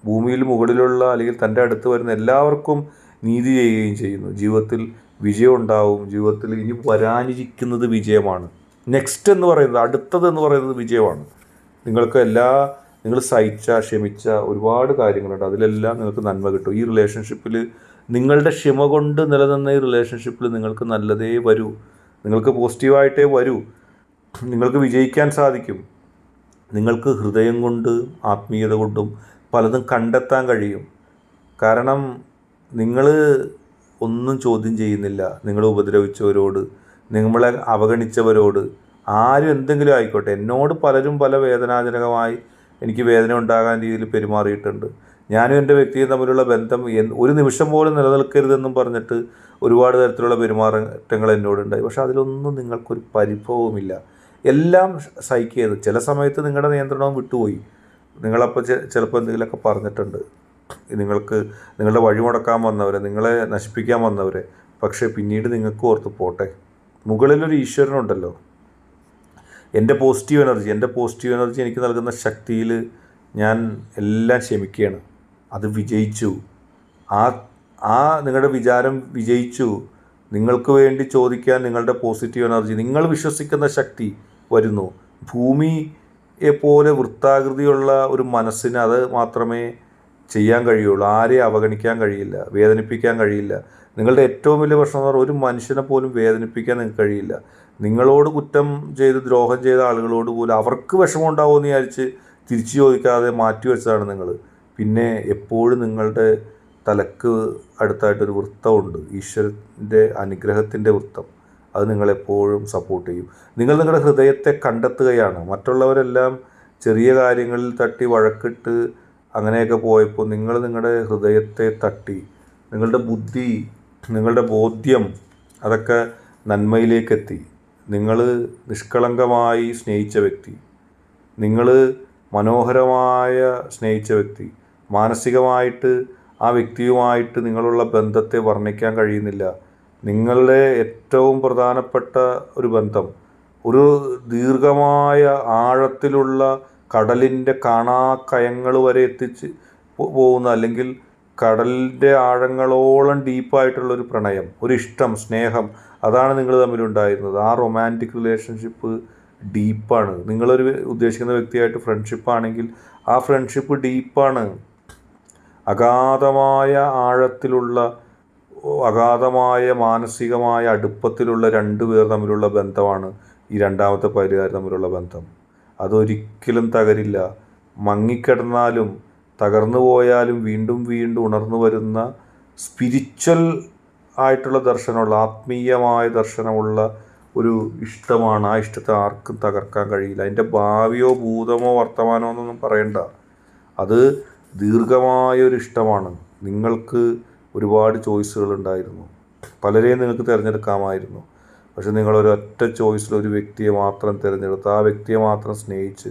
Speaker 1: ഭൂമിയിൽ മുകളിലുള്ള അല്ലെങ്കിൽ തന്റെ അടുത്ത് വരുന്ന എല്ലാവർക്കും നീതി ചെയ്യുകയും ചെയ്യുന്നു. ജീവിതത്തിൽ വിജയം ഉണ്ടാവും. ജീവിതത്തിൽ ഇനി വരാനിരിക്കുന്നത് വിജയമാണ്. നെക്സ്റ്റ് എന്ന് പറയുന്നത് അടുത്തത് എന്ന് പറയുന്നത് വിജയമാണ്. നിങ്ങൾക്ക് എല്ലാ നിങ്ങൾ സഹിച്ച ക്ഷമിച്ച ഒരുപാട് കാര്യങ്ങളുണ്ട്. അതിലെല്ലാം നിങ്ങൾക്ക് നന്മ കിട്ടും. ഈ റിലേഷൻഷിപ്പിൽ നിങ്ങളുടെ ക്ഷമ കൊണ്ട് നിലനിന്ന ഈ റിലേഷൻഷിപ്പിൽ നിങ്ങൾക്ക് നല്ലതേ വരൂ. നിങ്ങൾക്ക് പോസിറ്റീവായിട്ടേ വരൂ. നിങ്ങൾക്ക് വിജയിക്കാൻ സാധിക്കും. നിങ്ങൾക്ക് ഹൃദയം കൊണ്ട് ആത്മീയത കൊണ്ടും പലതും കണ്ടെത്താൻ കഴിയും. കാരണം നിങ്ങൾ ഒന്നും ചോദ്യം ചെയ്യുന്നില്ല. നിങ്ങളെ ഉപദ്രവിച്ചവരോട് നിങ്ങളെ അവഗണിച്ചവരോട്. ആരും എന്തെങ്കിലും ആയിക്കോട്ടെ. എന്നോട് പലരും പല വേദനാജനകമായി എനിക്ക് വേദന ഉണ്ടാകാൻ രീതിയിൽ പെരുമാറിയിട്ടുണ്ട്. ഞാനും എന്റെ വ്യക്തിയും തമ്മിലുള്ള ബന്ധം ഒരു നിമിഷം പോലും നിലനിൽക്കരുതെന്നും പറഞ്ഞിട്ട് ഒരുപാട് തരത്തിലുള്ള പെരുമാറ്റങ്ങൾ എന്നോടുണ്ടായി. പക്ഷേ അതിലൊന്നും നിങ്ങൾക്കൊരു പരിഭവവുമില്ല. എല്ലാം സഹിക്കുന്നത് ചില സമയത്ത് നിങ്ങളുടെ നിയന്ത്രണവും വിട്ടുപോയി. നിങ്ങളപ്പോൾ ചിലപ്പോൾ എന്തെങ്കിലുമൊക്കെ പറഞ്ഞിട്ടുണ്ട്. നിങ്ങൾക്ക് നിങ്ങളുടെ വഴി മുടക്കാൻ വന്നവരെ നിങ്ങളെ നശിപ്പിക്കാൻ വന്നവരെ. പക്ഷേ പിന്നീട് നിങ്ങൾക്ക് ഓർത്ത് പോട്ടെ. മുകളിലൊരു ഈശ്വരനുണ്ടല്ലോ. എന്റെ പോസിറ്റീവ് എനർജി എന്റെ പോസിറ്റീവ് എനർജി എനിക്ക് നൽകുന്ന ശക്തിയിൽ ഞാൻ എല്ലാം ക്ഷമിക്കുകയാണ്. അത് വിജയിച്ചു. ആ ആ നിങ്ങളുടെ വിചാരം വിജയിച്ചു. നിങ്ങൾക്ക് വേണ്ടി ചോദിക്കാൻ നിങ്ങളുടെ പോസിറ്റീവ് എനർജി നിങ്ങൾ വിശ്വസിക്കുന്ന ശക്തി വരുന്നു. ഭൂമിയെ പോലെ വൃത്താകൃതിയുള്ള ഒരു മനസ്സിന് അത് മാത്രമേ ചെയ്യാൻ കഴിയുള്ളൂ. ആരെയും അവഗണിക്കാൻ കഴിയില്ല വേദനിപ്പിക്കാൻ കഴിയില്ല. നിങ്ങളുടെ ഏറ്റവും വലിയ പ്രശ്നം എന്ന് പറഞ്ഞാൽ ഒരു മനുഷ്യനെ പോലും വേദനിപ്പിക്കാൻ നിങ്ങൾക്ക് കഴിയില്ല. നിങ്ങളോട് കുറ്റം ചെയ്ത് ദ്രോഹം ചെയ്ത ആളുകളോട് പോലും അവർക്ക് വിഷമം വിചാരിച്ച് തിരിച്ചു ചോദിക്കാതെ മാറ്റി വെച്ചതാണ് നിങ്ങൾ. പിന്നെ എപ്പോഴും നിങ്ങളുടെ തലക്ക് അടുത്തായിട്ടൊരു വൃത്തമുണ്ട്. ഈശ്വരന്റെ അനുഗ്രഹത്തിന്റെ വൃത്തം. അത് നിങ്ങളെപ്പോഴും സപ്പോർട്ട് ചെയ്യും. നിങ്ങൾ നിങ്ങളുടെ ഹൃദയത്തെ കണ്ടെത്തുകയാണ്. മറ്റുള്ളവരെല്ലാം ചെറിയ കാര്യങ്ങളിൽ തട്ടി വഴക്കിട്ട് അങ്ങനെയൊക്കെ പോയപ്പോൾ നിങ്ങൾ നിങ്ങളുടെ ഹൃദയത്തെ തട്ടി. നിങ്ങളുടെ ബുദ്ധി നിങ്ങളുടെ ബോധ്യം അതൊക്കെ നന്മയിലേക്കെത്തി. നിങ്ങൾ നിഷ്കളങ്കമായി സ്നേഹിച്ച വ്യക്തി. നിങ്ങൾ മനോഹരമായ സ്നേഹിച്ച വ്യക്തി. മാനസികമായിട്ട് ആ വ്യക്തിയുമായിട്ട് നിങ്ങളുള്ള ബന്ധത്തെ വർണിക്കാൻ കഴിയുന്നില്ല. നിങ്ങളുടെ ഏറ്റവും പ്രധാനപ്പെട്ട ഒരു ബന്ധം ഒരു ദീർഘമായ ആഴത്തിലുള്ള കടലിന്റെ കാണാക്കയങ്ങൾ വരെ എത്തിച്ച് പോകുന്ന അല്ലെങ്കിൽ കടലിന്റെ ആഴങ്ങളോളം ഡീപ്പായിട്ടുള്ള ഒരു പ്രണയം ഒരു ഇഷ്ടം സ്നേഹം അതാണ് നിങ്ങൾ തമ്മിലുണ്ടായിരുന്നത്. ആ റൊമാന്റിക് റിലേഷൻഷിപ്പ് ഡീപ്പാണ് നിങ്ങളൊരു ഉദ്ദേശിക്കുന്ന വ്യക്തിയായിട്ട് ഫ്രണ്ട്ഷിപ്പ് ആണെങ്കിൽ ആ ഫ്രണ്ട്ഷിപ്പ് ഡീപ്പാണ് അഗാധമായ ആഴത്തിലുള്ള അഗാധമായ മാനസികമായ അടുപ്പത്തിലുള്ള രണ്ട് പേർ തമ്മിലുള്ള ബന്ധമാണ് ഈ രണ്ടാമത്തെ പരിഹാരം തമ്മിലുള്ള ബന്ധം. അതൊരിക്കലും തകരില്ല. മങ്ങിക്കിടന്നാലും തകർന്നു പോയാലും വീണ്ടും വീണ്ടും ഉണർന്നു വരുന്ന സ്പിരിച്വൽ ആയിട്ടുള്ള ദർശനമുള്ള ആത്മീയമായ ദർശനമുള്ള ഒരു ഇഷ്ടമാണ്. ആ ഇഷ്ടത്തെ ആർക്കും തകർക്കാൻ കഴിയില്ല. അതിന്റെ ഭാവിയോ ഭൂതമോ വർത്തമാനമോ എന്നൊന്നും പറയണ്ട. അത് ദീർഘമായൊരു ഇഷ്ടമാണ്. നിങ്ങൾക്ക് ഒരുപാട് ചോയ്സുകൾ ഉണ്ടായിരുന്നു. പലരെയും നിങ്ങൾക്ക് തിരഞ്ഞെടുക്കാമായിരുന്നു. പക്ഷെ നിങ്ങൾ ഒരൊറ്റ ചോയ്സിൽ ഒരു വ്യക്തിയെ മാത്രം തിരഞ്ഞെടുത്ത് ആ വ്യക്തിയെ മാത്രം സ്നേഹിച്ച്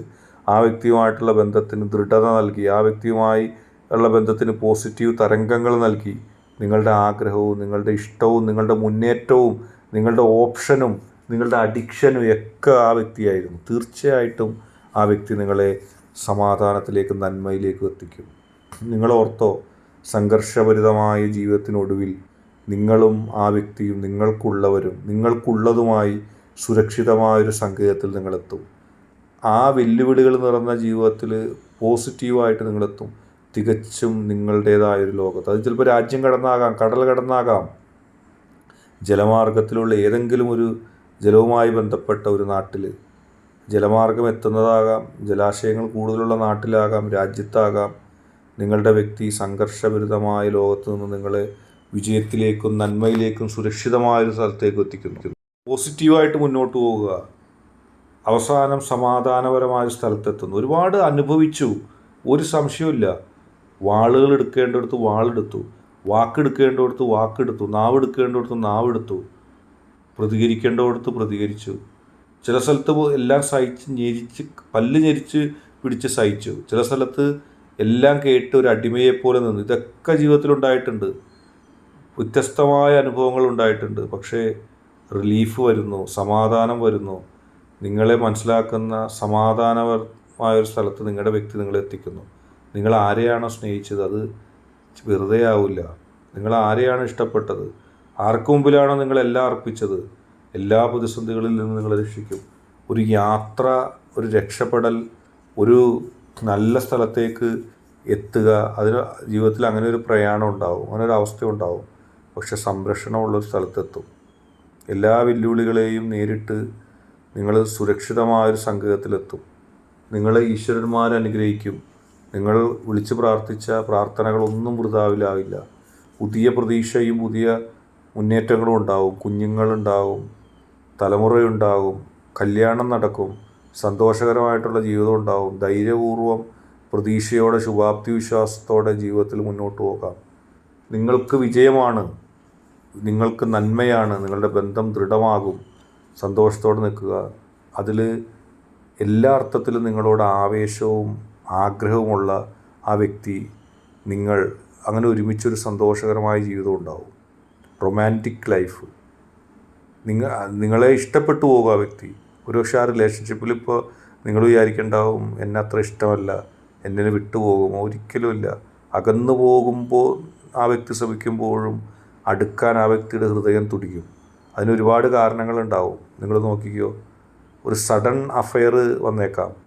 Speaker 1: ആ വ്യക്തിയുമായിട്ടുള്ള ബന്ധത്തിന് ദൃഢത നൽകി ആ വ്യക്തിയുമായി ഉള്ള ബന്ധത്തിന് പോസിറ്റീവ് തരംഗങ്ങൾ നൽകി നിങ്ങളുടെ ആഗ്രഹവും നിങ്ങളുടെ ഇഷ്ടവും നിങ്ങളുടെ മുന്നേറ്റവും നിങ്ങളുടെ ഓപ്ഷനും നിങ്ങളുടെ അഡിക്ഷനും ഒക്കെ ആ വ്യക്തിയായിരുന്നു. തീർച്ചയായിട്ടും ആ വ്യക്തി നിങ്ങളെ സമാധാനത്തിലേക്കും നന്മയിലേക്കും എത്തിക്കും. നിങ്ങളോർത്തോ സംഘർഷഭരിതമായ ജീവിതത്തിനൊടുവിൽ നിങ്ങളും ആ വ്യക്തിയും നിങ്ങൾക്കുള്ളവരും നിങ്ങൾക്കുള്ളതുമായി സുരക്ഷിതമായൊരു സങ്കേതത്തിൽ നിങ്ങളെത്തും. ആ വെല്ലുവിളികൾ നിറഞ്ഞ ജീവിതത്തിൽ പോസിറ്റീവായിട്ട് നിങ്ങളെത്തും. തികച്ചും നിങ്ങളുടേതായൊരു ലോകത്ത്. അത് ചിലപ്പോൾ രാജ്യം കടന്നാകാം കടൽ കടന്നാകാം. ജലമാർഗത്തിലുള്ള ഏതെങ്കിലും ഒരു ജലവുമായി ബന്ധപ്പെട്ട ഒരു നാട്ടിൽ ജലമാർഗം എത്തുന്നതാകാം ജലാശയങ്ങൾ കൂടുതലുള്ള നാട്ടിലാകാം രാജ്യത്താകാം. നിങ്ങളുടെ വ്യക്തി സംഘർഷഭരിതമായ ലോകത്ത് നിന്ന് നിങ്ങളെ വിജയത്തിലേക്കും നന്മയിലേക്കും സുരക്ഷിതമായ ഒരു സ്ഥലത്തേക്ക് എത്തിക്കുന്നു. പോസിറ്റീവായിട്ട് മുന്നോട്ട് പോവുക അവസാനം സമാധാനപരമായ സ്ഥലത്തെത്തുന്നു. ഒരുപാട് അനുഭവിച്ചു. ഒരു സംശയമില്ല വാളുകൾ എടുക്കേണ്ടടുത്ത് വാളെടുത്തു വാക്കെടുക്കേണ്ടടുത്ത് വാക്കെടുത്തു നാവെടുക്കേണ്ടടുത്ത് നാവെടുത്തു പ്രതികരിക്കേണ്ടടുത്ത് പ്രതികരിച്ചു. ചില സ്ഥലത്ത് എല്ലാം സഹിച്ച് ഞെരിച്ച് പല്ല് ഞെരിച്ച് പിടിച്ച് സഹിച്ചു. ചില സ്ഥലത്ത് എല്ലാം കേട്ട് ഒരു അടിമയെപ്പോലെ നിന്ന്. ഇതൊക്കെ ജീവിതത്തിലുണ്ടായിട്ടുണ്ട്. വ്യത്യസ്തമായ അനുഭവങ്ങൾ ഉണ്ടായിട്ടുണ്ട്. പക്ഷേ റിലീഫ് വരുന്നു സമാധാനം വരുന്നു. നിങ്ങളെ മനസ്സിലാക്കുന്ന സമാധാനപരമായ ഒരു സ്ഥലത്ത് നിങ്ങളുടെ വ്യക്തി നിങ്ങളെ എത്തിക്കുന്നു. നിങ്ങൾ ആരെയാണോ സ്നേഹിച്ചത്? അത് വെറുതെ ആവില്ല. നിങ്ങൾ ആരെയാണ് ഇഷ്ടപ്പെട്ടത്? ആർക്കു മുമ്പിലാണോ നിങ്ങൾ എല്ലാം അർപ്പിച്ചത്? എല്ലാ പ്രതിസന്ധികളിൽ നിന്ന് നിങ്ങൾ രക്ഷിക്കും. ഒരു യാത്ര ഒരു രക്ഷപ്പെടൽ ഒരു നല്ല സ്ഥലത്തേക്ക് എത്തുക അതിന് ജീവിതത്തിൽ അങ്ങനെ ഒരു പ്രയാണം ഉണ്ടാവും അങ്ങനെ ഒരു അവസ്ഥ ഉണ്ടാവും. പക്ഷെ സംരക്ഷണമുള്ള ഒരു സ്ഥലത്തെത്തും. എല്ലാ വെല്ലുവിളികളെയും നേരിട്ട് നിങ്ങൾ സുരക്ഷിതമായൊരു സംഘത്തിലെത്തും നിങ്ങളെ ഈശ്വരന്മാർ അനുഗ്രഹിക്കും. നിങ്ങൾ വിളിച്ചു പ്രാർത്ഥിച്ച പ്രാർത്ഥനകളൊന്നും വൃതാവിലാവില്ല. പുതിയ പ്രതീക്ഷയും പുതിയ മുന്നേറ്റങ്ങളും ഉണ്ടാവും. കുഞ്ഞുങ്ങളുണ്ടാവും തലമുറയുണ്ടാകും കല്യാണം നടക്കും സന്തോഷകരമായിട്ടുള്ള ജീവിതം ഉണ്ടാവും. ധൈര്യപൂർവം പ്രതീക്ഷയോടെ ശുഭാപ്തി വിശ്വാസത്തോടെ ജീവിതത്തിൽ മുന്നോട്ട് പോകാം. നിങ്ങൾക്ക് വിജയമാണ്. നിങ്ങൾക്ക് നന്മയാണ്. നിങ്ങളുടെ ബന്ധം ദൃഢമാകും. സന്തോഷത്തോടെ നിൽക്കുക. അതിൽ എല്ലാ അർത്ഥത്തിലും നിങ്ങളോട് ആവേശവും ആഗ്രഹവുമുള്ള ആ വ്യക്തി നിങ്ങൾ അങ്ങനെ ഒരുമിച്ചൊരു സന്തോഷകരമായ ജീവിതം ഉണ്ടാവും. റൊമാന്റിക് ലൈഫ് നിങ്ങൾ നിങ്ങളെ ഇഷ്ടപ്പെട്ടു പോകും ആ വ്യക്തി. ഒരുപക്ഷെ ആ റിലേഷൻഷിപ്പിൽ ഇപ്പോൾ നിങ്ങൾ വിചാരിക്കേണ്ടാവും എന്നെ അത്ര ഇഷ്ടമല്ല എന്നെ വിട്ടുപോകുമോ ഒരിക്കലുമില്ല അകന്നു പോകുമ്പോൾ ആ വ്യക്തി ശ്രമിക്കുമ്പോഴും അടുക്കാൻ ആ വ്യക്തിയുടെ ഹൃദയം തുടിക്കും. അതിന് ഒരുപാട് കാരണങ്ങളുണ്ടാവും. നിങ്ങൾ നോക്കിക്കോ ഒരു സഡൻ അഫയർ വന്നേക്കാം.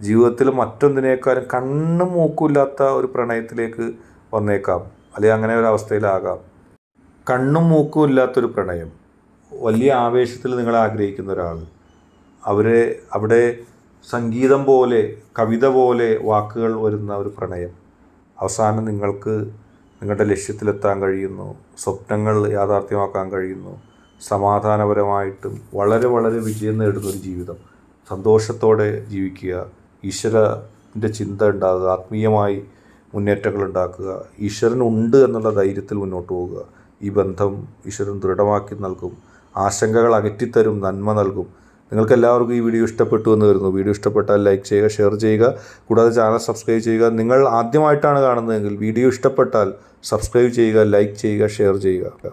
Speaker 1: ജീവിതത്തിൽ മറ്റൊന്നിനേക്കാളും കണ്ണും മൂക്കുമില്ലാത്ത ഒരു പ്രണയത്തിലേക്ക് വന്നേക്കാം. അല്ലെങ്കിൽ അങ്ങനെ ഒരു അവസ്ഥയിലാകാം. കണ്ണും മൂക്കും ഇല്ലാത്തൊരു പ്രണയം. വലിയ ആവേശത്തിൽ നിങ്ങൾ ആഗ്രഹിക്കുന്ന ഒരാൾ. അവരെ അവിടെ സംഗീതം പോലെ കവിത പോലെ വാക്കുകൾ വരുന്ന ഒരു പ്രണയം. അവസാനം നിങ്ങൾക്ക് നിങ്ങളുടെ ലക്ഷ്യത്തിലെത്താൻ കഴിയുന്നു. സ്വപ്നങ്ങൾ യാഥാർത്ഥ്യമാക്കാൻ കഴിയുന്നു. സമാധാനപരമായിട്ടും വളരെ വളരെ വിജയം നേടുന്ന ഒരു ജീവിതം. സന്തോഷത്തോടെ ജീവിക്കുക. ഈശ്വരന്റെ ചിന്ത ഉണ്ടാകുക ആത്മീയമായി മുന്നേറ്റങ്ങൾ ഉണ്ടാക്കുക ഈശ്വരൻ ഉണ്ട് എന്നുള്ള ധൈര്യത്തിൽ മുന്നോട്ട് പോവുക ഈ ബന്ധം ഈശ്വരൻ ദൃഢമാക്കി നൽകും ആശങ്കകൾ അകറ്റിത്തരും നന്മ നൽകും. നിങ്ങൾക്ക് എല്ലാവർക്കും ഈ വീഡിയോ ഇഷ്ടപ്പെട്ടു എന്ന് വരുന്നു വീഡിയോ ഇഷ്ടപ്പെട്ടാൽ ലൈക്ക് ചെയ്യുക ഷെയർ ചെയ്യുക കൂടാതെ ചാനൽ സബ്സ്ക്രൈബ് ചെയ്യുക. നിങ്ങൾ ആദ്യമായിട്ടാണ് കാണുന്നതെങ്കിൽ വീഡിയോ ഇഷ്ടപ്പെട്ടാൽ സബ്സ്ക്രൈബ് ചെയ്യുക ലൈക്ക് ചെയ്യുക ഷെയർ ചെയ്യുക.